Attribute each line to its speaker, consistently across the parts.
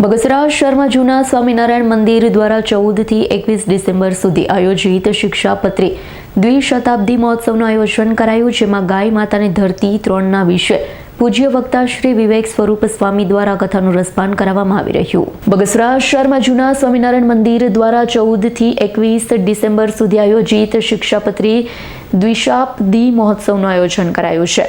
Speaker 1: બગસરા શહેરમાં જૂના સ્વામિનારાયણ મંદિર દ્વારા ચૌદથી એકવીસ ડિસેમ્બર સુધી આયોજિત શિક્ષાપત્રી દ્વિશતાબ્દી મહોત્સવનું આયોજન કરાયું, જેમાં ગાય માતાની ધરતી ત્રણના વિશે પૂજ્ય વક્તા શ્રી વિવેક સ્વરૂપ સ્વામી દ્વારા કથાનું રસપાન કરાવવામાં આવી રહ્યું. બગસરા શહેરમાં જૂના સ્વામિનારાયણ મંદિર દ્વારા ચૌદથી એકવીસ ડિસેમ્બર સુધી આયોજિત શિક્ષાપત્રી દ્વિશાબ્દી મહોત્સવનું આયોજન કરાયું છે.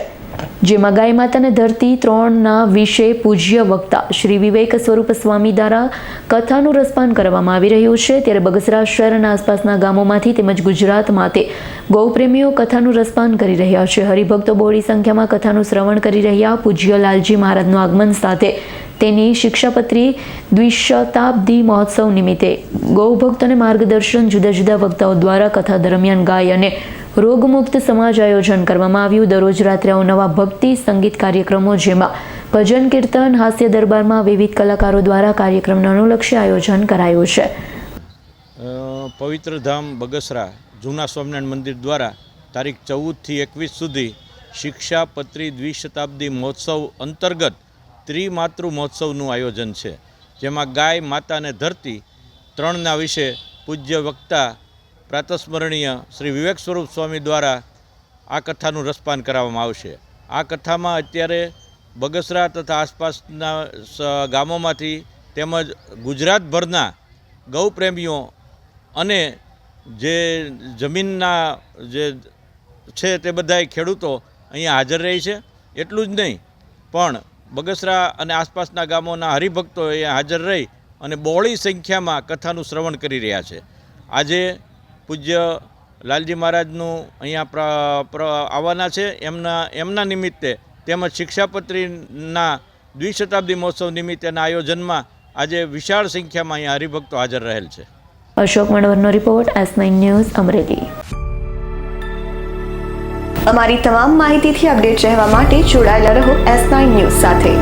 Speaker 1: જેમાં ગાય માતાને ધરતી ત્રણના વિશે પૂજ્ય વક્તા શ્રી વિવેક સ્વરૂપ સ્વામી દ્વારા કથાનું રસપાન કરવામાં આવી રહ્યું છે. ત્યારે બગસરા શહેર અને આસપાસના ગામોમાંથી તેમજ ગુજરાત માટે ગૌપ્રેમીઓ કથાનું રસપાન કરી રહ્યા છે. હરિભક્તો બહોળી સંખ્યામાં કથાનું શ્રવણ કરી રહ્યા પૂજ્ય લાલજી મહારાજનું આગમન સાથે તેની શિક્ષાપત્રી દ્વિશતાબ્દી મહોત્સવ નિમિત્તે ગૌભક્તોને માર્ગદર્શન જુદા જુદા વક્તાઓ દ્વારા કથા દરમિયાન ગાય અને રોગમુક્ત સમાજ આયોજન કરવામાં આવ્યું. દરરોજ રાત્રે નવા ભક્તિ સંગીત કાર્યક્રમો, જેમાં ભજન, કીર્તન, હાસ્ય દરબારમાં વિવિધ કલાકારો દ્વારા કાર્યક્રમને અનુલક્ષી આયોજન કરાયું છે.
Speaker 2: પવિત્ર ધામ બગસરા, જૂના સ્વામિનારાયણ મંદિર દ્વારા તારીખ ચૌદથી એકવીસ સુધી શિક્ષાપત્રી દ્વિશતાબ્દી મહોત્સવ અંતર્ગત ત્રિમાતૃ મહોત્સવનું આયોજન છે. જેમાં ગાય માતા અને ધરતી ત્રણના વિશે પૂજ્ય વક્તા પ્રાતસ્મરણીય શ્રી વિવેક સ્વરૂપ સ્વામી દ્વારા આ કથાનું રસપાન કરાવવામાં આવશે. આ કથામાં અત્યારે બગસરા તથા આસપાસના ગામોમાંથી તેમજ ગુજરાતભરના ગૌપ્રેમીઓ અને જે જમીનના જે છે તે બધાય ખેડૂતો અહીંયા હાજર રહે છે. એટલું જ નહીં, પણ બગસરા અને આસપાસના ગામોના હરિભક્તો અહીંયા હાજર રહી અને બહોળી સંખ્યામાં કથાનું શ્રવણ કરી રહ્યા છે. આજે પૂજ્ય લાલજી મહારાજનું અહીંયા પ્ર આવવાના છે. એમના એમના નિમિત્તે તેમજ શિક્ષાપત્રીના દ્વિશતાબ્દી મહોત્સવ નિમિત્તેના આયોજનમાં આજે વિશાળ સંખ્યામાં અહીંયા હરિભક્તો હાજર રહેલ છે.
Speaker 1: Ashok મણવરનો report S nine news Amreli.
Speaker 3: અમારી તમામ માહિતીથી અપડેટ રહેવા માટે જોડાયેલા રહો એસ નાઇન ન્યૂઝ સાથે.